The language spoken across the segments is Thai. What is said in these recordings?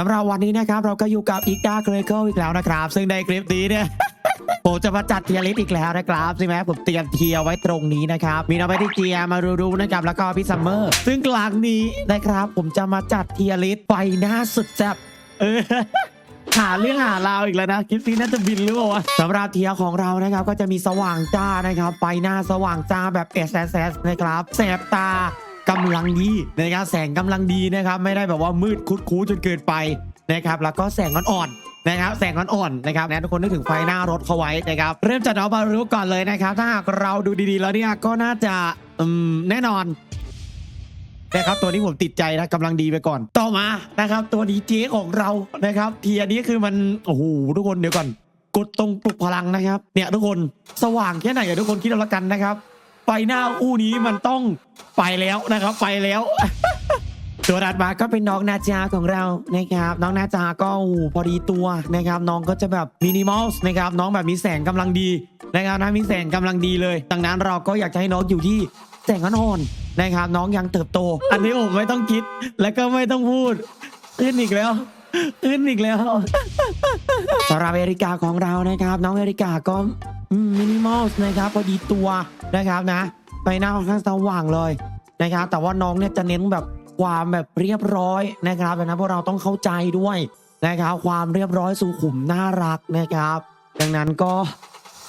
สำหรับวันนี้นะครับเราก็อยู่กับอีกาเกรเคิลอีกแล้วนะครับ ซึ่งในคลิปนี้เนี่ยผมจะมาจัดเทียร์ลิสอีกแล้วนะครับใช่ไหมผมเตรียมเทียร์ไว้ตรงนี้นะครับ มีน้องไปที่เจียมารูๆนะครับ แล้วก็พี่ซัมเมอร์ ซึ่งกลางนี้นะครับ ผมจะมาจัดเทียร์ลิสไฟหน้าสุดแซ่บเออหาเรื่องหาราวอีกแล้วนะคลิปนี้น่าจะบินหรือเปล่าวะสำหรับเทียของเรานะครับ ก็จะมีสว่างจ้านะครับไฟหน้าสว่างจ้าแบบ S S S นะครับแสบตา กำลังดีนะครับแสงกำลังดีนะครับไม่ได้แบบว่ามืดคุดคูจนเกินไปนะครับแล้วก็แสงอ่อนๆนะครับแสงอ่อนๆนะครับนะทุกคนนึกถึงไฟหน้ารถเขาไว้นะครับเริ่มจากน้องบารุก่อนเลยนะครับ ถ้าหากเราดูดีๆแล้วเนี่ยก็น่าจะอืมแน่นอนนะครับตัวนี้ผมติดใจนะกำลังดีไปก่อน ต่อมานะครับ ตัวดีเจ๊ของเรานะครับเทียนี้คือมันโอ้โหทุกคนเดี๋ยวก่อน กดตรงปลุกพลังนะครับ เนี่ยทุกคนสว่างแค่ไหนอะทุกคนคิดเอาละกันนะครับ ไฟหน้าอู้นี้มันต้องไปแล้วนะครับ ไปแล้วตัวถัดมาก็เป็นน้องนาจาของเรานะครับ น้องนาจาก็โอ้โหพอดีตัวนะครับ น้องก็จะแบบมินิมอลส์นะครับ น้องแบบมีแสงกำลังดีนะครับนะมีแสงกำลังดีเลย ดังนั้นเราก็อยากจะให้น้องอยู่ที่แสงอ่อนๆนะครับ น้องยังเติบโต อันนี้ผมไม่ต้องคิดและก็ไม่ต้องพูดขึ้นอีกแล้วขึ้นอีกแล้วสำหรับเอริกาของเรานะครับ น้องเอริกาก็ มินิมอลส์นะครับพอดีตัวนะครับนะไปหน้าค่อนข้างสว่างเลยนะครับแต่ว่าน้องเนี่ยจะเน้นแบบความแบบเรียบร้อยนะครับดังนั้นพวกเราต้องเข้าใจด้วยนะครับ ความเรียบร้อยสุขุมน่ารักนะครับ ดังนั้นก็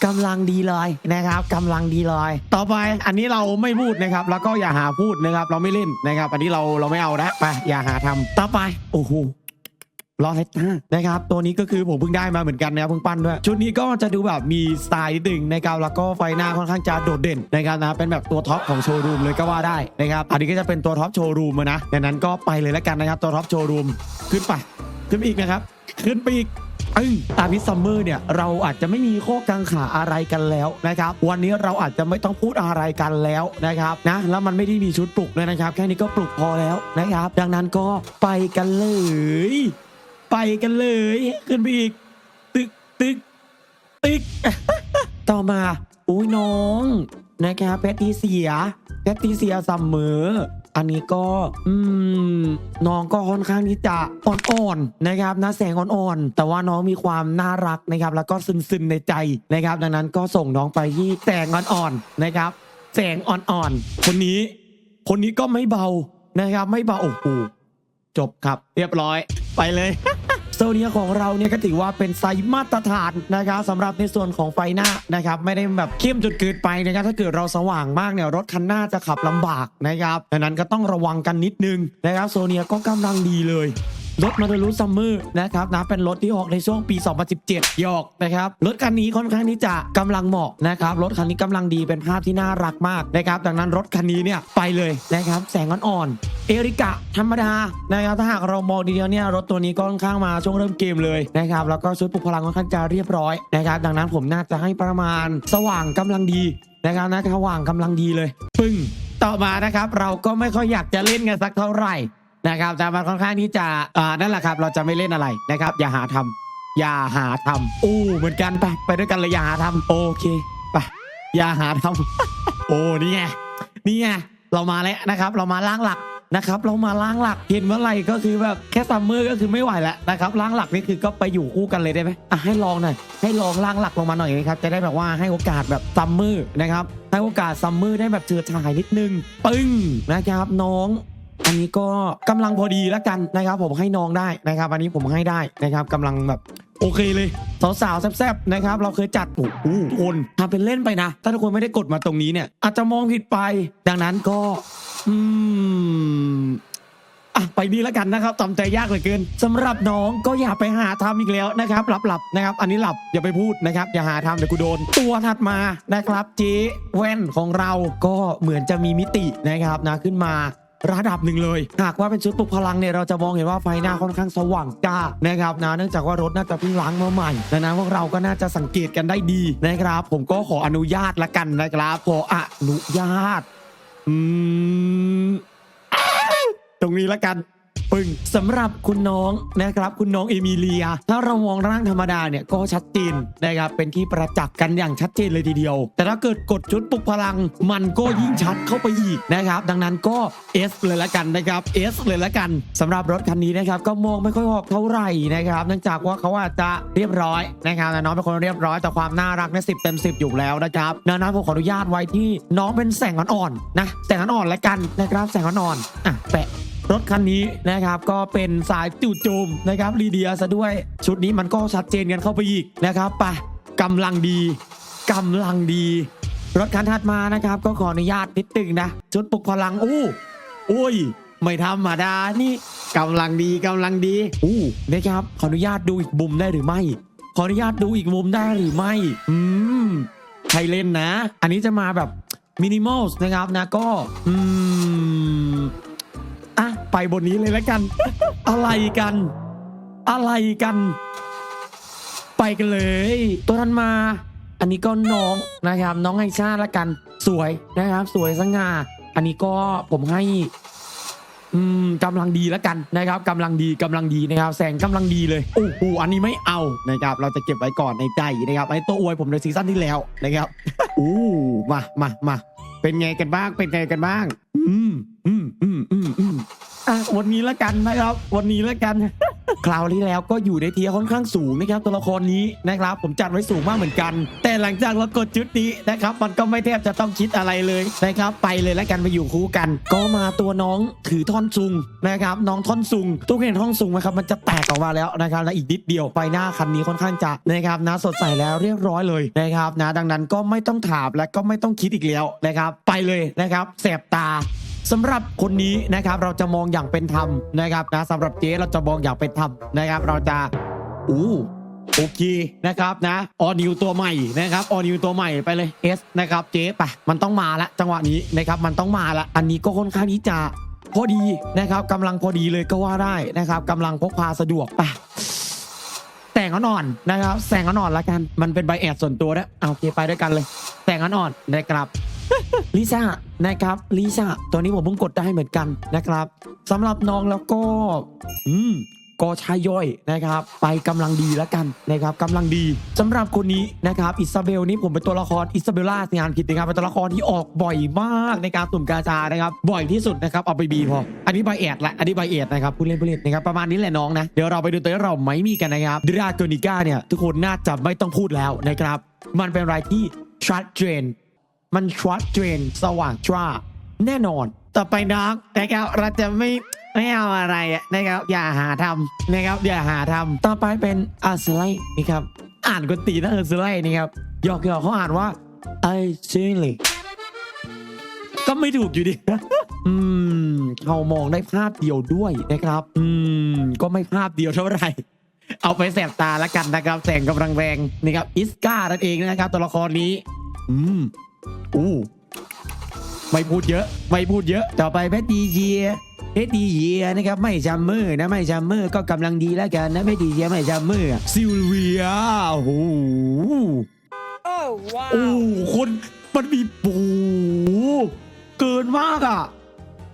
กำลังดีเลยนะครับกำลังดีเลย ต่อไปอันนี้เราไม่พูดนะครับ แล้วก็อย่าหาพูดนะครับ เราไม่เล่นนะครับ อันนี้เราเราไม่เอานะไปอย่าหาทำต่อไปโอ้โห ลอเลต้านะครับ ตัวนี้ก็คือผมเพิ่งได้มาเหมือนกันนะครับเพิ่งปั้นด้วย ชุดนี้ก็จะดูแบบมีสไตล์นิดนึงนะครับแล้วก็ไฟหน้าค่อนข้างจะโดดเด่นนะครับนะเป็นแบบตัวท็อปของโชว์รูมเลยก็ว่าได้นะครับอันนี้ก็จะเป็นตัวท็อปโชว์รูมนะดังนั้นก็ไปเลยแล้วกันนะครับตัวท็อปโชว์รูมขึ้นไปขึ้นไปอีกนะครับขึ้นไปอีกอึ้งตามพิซัมเมอร์เนี่ยเราอาจจะไม่มีข้อกังขาอะไรกันแล้วนะครับ วันนี้เราอาจจะไม่ต้องพูดอะไรกันแล้วนะครับนะแล้วมันไม่ได้มีชุดปลุกเลยนะครับ แค่นี้ก็ปลุกพอแล้วนะครับ ดังนั้นก็ไปกันเลย ไปกันเลย ขึ้นไปอีก ตึกตึกตึก ต่อมาอุ้ยน้องนะครับแพทริเซียแพทริเซียซัมเมอร์อันนี้ก็ อืม น้องก็ค่อนข้างที่จะอ่อนๆนะครับนะแสงอ่อนๆแต่ว่าน้องมีความน่ารักนะครับ แล้วก็ซึมๆในใจนะครับ ดังนั้นก็ส่งน้องไปที่แสงอ่อนๆนะครับ แสงอ่อนๆคนนี้ คนนี้ก็ไม่เบานะครับ ไม่เบาโอ้โห จบครับ เรียบร้อย ไปเลยโซเนียของเราเนี่ยก็ถือว่าเป็นไซส์มาตรฐานนะครับสำหรับในส่วนของไฟหน้านะครับ ไม่ได้แบบเข้มจุดเกินไปนะครับถ้าเกิดเราสว่างมากเนี่ยรถคันหน้าจะขับลำบากนะครับดังนั้นก็ต้องระวังกันนิดนึงนะครับโซเนียก็กำลังดีเลย รถมาดูรูซัมเมอร์นะครับนะเป็นรถที่ออกในช่วงปี 2017หยอกนะครับรถคันนี้ค่อนข้างที่จะกำลังเหมาะนะครับรถคันนี้กำลังดีเป็นภาพที่น่ารักมากนะครับดังนั้นรถคันนี้เนี่ยไปเลยนะครับแสงอ่อนๆเอริกะธรรมดานะครับถ้าหากเรามองดีๆเนี่ยรถตัวนี้ก็ค่อนข้างมาช่วงเริ่มเกมเลยนะครับแล้วก็ชุดปลุกพลังค่อนข้างจะเรียบร้อยนะครับดังนั้นผมน่าจะให้ประมาณสว่างกำลังดีนะครับนะสว่างกำลังดีเลย ปึ้งต่อมานะครับเราก็ไม่ค่อยอยากจะเล่นกันสักเท่าไหร่ นะครับแต่มันค่อนข้างที่จะอ่านั่นแหละครับ เราจะไม่เล่นอะไรนะครับ อย่าหาทำอย่าหาทำโอ้เหมือนกันไปไปด้วยกันเลยอย่าหาทำโอเคไปอย่าหาทำโอ้นี่ไงนี่ไงเรามาแล้วนะครับ เรามาล่างหลักนะครับ เรามาล่างหลักเห็นเมื่อไหร่ก็คือแบบแค่ซัมเมอร์ก็คือไม่ไหวแล้วนะครับล่างหลักนี่คือก็ไปอยู่คู่กันเลยได้ไหมอะให้ลองหน่อยให้ลองล่างหลักลงมาหน่อยนะครับจะได้แบบว่าให้โอกาสแบบซัมเมอร์นะครับให้โอกาสซัมเมอร์ได้แบบเจือฉายนิดนึงปึ้งนะครับน้อง อันนี้ก็กำลังพอดีแล้วกันนะครับ ผมให้น้องได้นะครับ อันนี้ผมให้ได้นะครับกำลังแบบโอเคเลยสาวๆแซ่บๆนะครับ เราเคยจัดโอ้โหทุกคนทำเป็นเล่นไปนะ ถ้าทุกคนไม่ได้กดมาตรงนี้เนี่ย อาจจะมองผิดไป ดังนั้นก็ อืมอะไปนี่แล้วกันนะครับทำใจยากเหลือเกินสำหรับน้องก็อย่าไปหาทำอีกแล้วนะครับหลับหลับๆนะครับ อันนี้หลับอย่าไปพูดนะครับ อย่าหาทำเดี๋ยวกูโดน ตัวถัดมานะครับเจ๊แว่นของเราก็เหมือนจะมีมิตินะครับนะขึ้นมา ระดับหนึ่งเลย หากว่าเป็นชุดปลุกพลังเนี่ยเราจะมองเห็นว่าไฟหน้าค่อนข้างสว่างจ้านะครับนะเนื่องจากว่ารถน่าจะเพิ่งล้างมาใหม่ดังนั้นพวกเราก็น่าจะสังเกตกันได้ดีนะครับ ผมก็ขออนุญาตละกันนะครับขออนุญาตอืมตรงนี้ละกัน ปึ้งสำหรับคุณน้องนะครับคุณน้องเอมิเลีย ถ้าเรามองร่างธรรมดาเนี่ยก็ชัดเจนนะครับเป็นที่ประจักษ์กันอย่างชัดเจนเลยทีเดียว แต่ถ้าเกิดกดชุดปลุกพลัง มันก็ยิ่งชัดเข้าไปอีกนะครับ ดังนั้นก็ S เลยละกันนะครับ S เลยละกันสำหรับรถคันนี้นะครับก็มองไม่ค่อยออกเท่าไหร่นะครับ เนื่องจากว่าเขาอาจจะเรียบร้อยนะครับแต่น้องเป็นคนเรียบร้อยแต่ความน่ารักเนี่ยสิเต็มสิอยู่แล้วนะครับดังนั้นผมขออนุญาตไว้ที่น้องเป็นแสงอ่อนๆนะแสงอ่อนๆละกันนะครับแสงอ่อนๆอะแปะ รถคันนี้นะครับก็เป็นสายจู่โจมนะครับลีเดียซะด้วย ชุดนี้มันก็ชัดเจนกันเข้าไปอีกนะครับปะกำลังดีกำลังดี รถคันถัดมานะครับ ก็ขออนุญาตนิดนึงนะชุดปลุกพลังอู้อุ้ยไม่ธรรมดานี่กำลังดีกำลังดีอู้นะครับขออนุญาตดูอีกมุมได้หรือไม่ ขออนุญาตดูอีกมุมได้หรือไม่ อืมใครเล่นนะ อันนี้จะมาแบบมินิมอลนะครับนะก็ อืม ไปบนนี้เลยแล้วกัน อะไรกัน อะไรกัน ไปกันเลย ตัวนั้นมา อันนี้ก็น้องนะครับ น้องไอชาละกัน สวยนะครับ สวยสง่าอันนี้ก็ผมให้อืมกำลังดีแล้วกันนะครับกำลังดีกำลังดีนะครับ แสงกำลังดีเลยโอ้โหอันนี้ไม่เอานะครับ เราจะเก็บไว้ก่อนในใจนะครับไอ้ตัวอวยผมในซีซั่นที่แล้วนะครับอู้มามามาเป็นไงกันบ้างเป็นไงกันบ้าง อืมอืมอืมอืมอืม อะวันนี้ละกันนะครับ วันนี้ละกัน คราวที่แล้วก็อยู่ในเทียร์ค่อนข้างสูงนะครับตัวละครนี้นะครับ ผมจัดไว้สูงมากเหมือนกัน แต่หลังจากเรากดจุดนี้นะครับ มันก็ไม่แทบจะต้องคิดอะไรเลยนะครับ ไปเลยแล้วกันไปอยู่คู่กัน ก็มาตัวน้องถือท่อนซุงนะครับ น้องท่อนซุงตู้เห็นท่อนซุงไหมครับมันจะแตกออกมาแล้วนะครับและอีกนิดเดียวไฟหน้าคันนี้ค่อนข้างจะนะครับนะสดใสแล้วเรียบร้อยเลยนะครับนะดังนั้นก็ไม่ต้องถามและก็ไม่ต้องคิดอีกแล้วนะครับ ไปเลยนะครับแสบตา สำหรับคนนี้นะครับเราจะมองอย่างเป็นธรรมนะครับนะสำหรับเจ๊เราจะมองอย่างเป็นธรรมนะครับ เราจะอู้โอเคนะครับนะออนิวตัวใหม่นะครับออนิวตัวใหม่ไปเลย S นะครับเจ๊ไปมันต้องมาละจังหวะนี้นะครับมันต้องมาละอันนี้ก็ค่อนข้างที่จะพอดีนะครับกำลังพอดีเลยก็ว่าได้นะครับกำลังพกพาสะดวกไปแสงอ่อนนะครับแสงอ่อนละกันมันเป็นใบแอดส่วนตัวนะเอาโอเคไปด้วยกันเลยแสงอ่อนนะครับ ลิซ่านะครับลิซ่าตัวนี้ผมเพิ่งกดได้เหมือนกันนะครับสำหรับน้องแล้วก็ อืมก็ชายย่อยนะครับ ไปกำลังดีแล้วกันนะครับกำลังดีสำหรับคนนี้นะครับอิซาเบลนี่ผมเป็นตัวละครอิซาเบลล่างานผิดนะครับเป็นตัวละครที่ออกบ่อยมากในการสุ่มกาชานะครับ บ่อยที่สุดนะครับเอาไปบีพอ อันนี้ใบแอดละอันนี้ใบแอดนะครับผู้เล่นผู้เล่นนะครับประมาณนี้แหละน้องนะเดี๋ยวเราไปดูตัวที่เราไม่มีกันนะครับดราโกนิก้าเนี่ยทุกคนน่าจะไม่ต้องพูดแล้วนะครับ มันเป็นอะไรที่ชัดเจน มันชวัดเจนสว่างจ้าแน่นอน ต่อไปน้องนะครับเราจะไม่ไม่เอาอะไรนะครับ อย่าหาทำนะครับ อย่าหาทำต่อไปเป็นอัสไลนี่ครับ อ่านกตีนะอัสไลนี่ครับหยอกหยอกเขาอ่านว่าไอซิลิก็ไม่ถูกอยู่ดีอืมเขามองได้ภาพเดียวด้วยนะครับ อืม ก็ไม่ภาพเดียวเท่าไหร่เอาไปแสบตาแล้วกันนะครับ แสงกำลังแรงนี่ครับ อิสกานั่นเองนะครับ ตัวละครนี้ อืม อู้ไม่พูดเยอะ ไม่พูดเยอะ ต่อไปเพชรดีเยียเพชรดีเยียนะครับ ไม่จำมือนะ ไม่จำมือก็กำลังดีแล้วกันนะเพชรดีเยียไม่จำมือซิลเวียโอ้โห Oh โอ้ wow! คนมันมีปูเกินมากอะ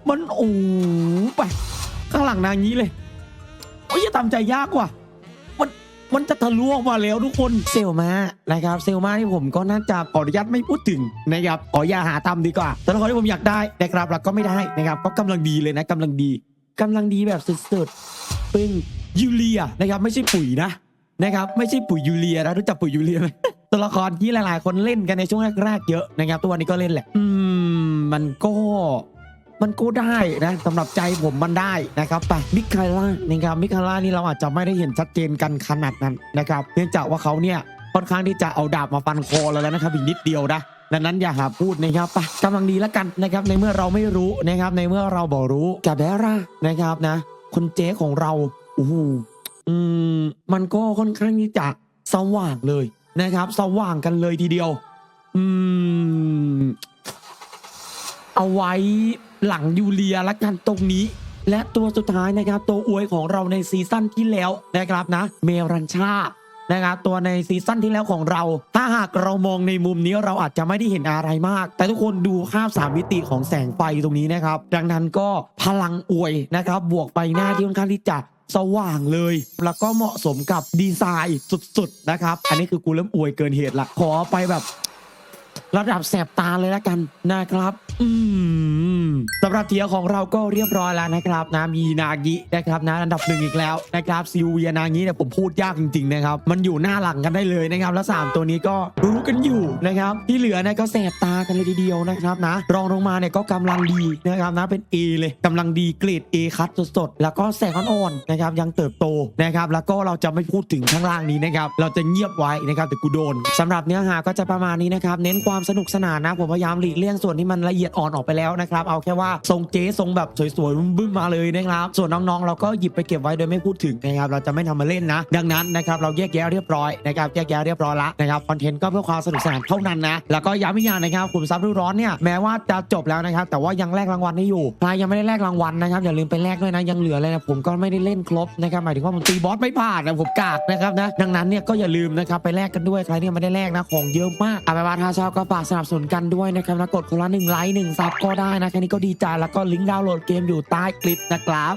มันโอ้ไป ข้างหลังนางนี้เลยโอ้ยอย่าตามใจยากว่ะ มันจะทะลวงมาแล้วทุกคนเซลมานะครับเซลมาที่ผมก็น่าจะขออนุญาตไม่พูดถึงนะครับขออย่าหาทำดีกว่าแต่ละคนที่ผมอยากได้นะครับเราก็ไม่ได้นะครับก็กำลังดีเลยนะกำลังดีกำลังดีแบบสุดๆปึ้งยูเลียนะครับไม่ใช่ปุ๋ยนะนะครับไม่ใช่ปุ๋ยยูเลียนะรู้จักปุ๋ยยูเลียไหมตัวละครที่หลายๆ คนเล่นกันในช่วงแรกๆเยอะนะครับตัวนนี้ก็เล่นแหละ อืมมันก็ มันก็ได้นะสำหรับใจผมมันได้นะครับไปมิคาร่านะครับมิคาร่านี่เราอาจจะไม่ได้เห็นชัดเจนกันขนาดนั้นนะครับเนื่องจากว่าเขาเนี่ยค่อนข้างที่จะเอาดาบมาฟันคอเราแล้วนะครับอีกนิดเดียวนะดังนั้นอย่าหาพูดนะครับไปกำลังดีแล้วกันนะครับในเมื่อเราไม่รู้นะครับในเมื่อเราบอกรู้กับแบร่านะครับนะคนเจ๊ของเราโอ้โหอืมมันก็ค่อนข้างที่จะสว่างเลยนะครับ สว่างกันเลยทีเดียว อืม เอาไว้หลังยูเลียละกันตรงนี้ และตัวสุดท้ายนะครับ ตัวอวยของเราในซีซั่นที่แล้วนะครับนะ เมรันชานะครับตัวในซีซั่นที่แล้วของเรา ถ้าหากเรามองในมุมนี้เราอาจจะไม่ได้เห็นอะไรมาก แต่ทุกคนดูภาพสามมิติของแสงไฟตรงนี้นะครับ ดังนั้นก็พลังอวยนะครับ บวกไปหน้าที่ค่อนข้างที่จะสว่างเลย แล้วก็เหมาะสมกับดีไซน์สุดๆนะครับ อันนี้คือกูเริ่มอวยเกินเหตุละขอไปแบบ ระดับแสบตาเลยละกันนะครับ อืมสำหรับเทียร์ของเราก็เรียบร้อยแล้วนะครับนะมีนากินะครับนะอันดับหนึ่งอีกแล้วนะครับซิลเวียนางิเนี่ยผมพูดยากจริงๆนะครับมันอยู่หน้าหลังกันได้เลยนะครับ แล้ว 3 ตัวนี้ก็รู้กันอยู่นะครับ ที่เหลือเนี่ยก็แสบตากันเลยทีเดียวนะครับนะ รองลงมาเนี่ยก็กำลังดีนะครับนะเป็น A เลยกำลังดีเกรด A คัดสดๆแล้วก็แสงอ่อนๆนะครับยังเติบโตนะครับแล้วก็เราจะไม่พูดถึงข้างล่างนี้นะครับเราจะเงียบไว้นะครับแต่กูโดนสำหรับเนื้อหาก็จะประมาณนี้นะครับเน้นความความสนุกสนานนะ ผมพยายามหลีกเลี่ยงส่วนที่มันละเอียดอ่อนออกไปแล้วนะครับ เอาแค่ว่าทรงเจ๊ทรงแบบสวยๆบึ้มมาเลยนะครับ ส่วนน้องๆ เราก็หยิบไปเก็บไว้โดยไม่พูดถึงนะครับ เราจะไม่ทำมาเล่นนะ ดังนั้นนะครับเราแยกแยะเรียบร้อยนะครับ แยกแยะเรียบร้อยละนะครับ คอนเทนต์ก็เพื่อความสนุกสนานเท่านั้นนะ แล้วก็ย้ำอีกอย่างนะครับขุมทรัพย์ร้อนเนี่ย แม้ว่าจะจบแล้วนะครับ แต่ว่ายังแลกรางวัลให้อยู่ใครยังไม่ได้แลกรางวัลนะครับ อย่าลืมไปแลกด้วยนะ ยังเหลือเลยนะ ผมก็ไม่ได้เล่นครบนะครับ หมายถึงว่าผมตีบอสไม่ผ่านนะ ผมกากนะครับนะ ดังนั้นเนี่ยก็อย่าลืมนะครับไปแลกกันด้วย ใครเนี่ยไม่ได้แลกนะ ของเยอะมากเอาไปว่าถ้าชอบก็ฝากสนับสนุนกันด้วยนะครับนะกดคนละหนึ่งไลค์หนึ่งซับก็ได้นะแค่นี้ก็ดีใจแล้วก็ลิงก์ดาวน์โหลดเกมอยู่ใต้คลิปนะครับ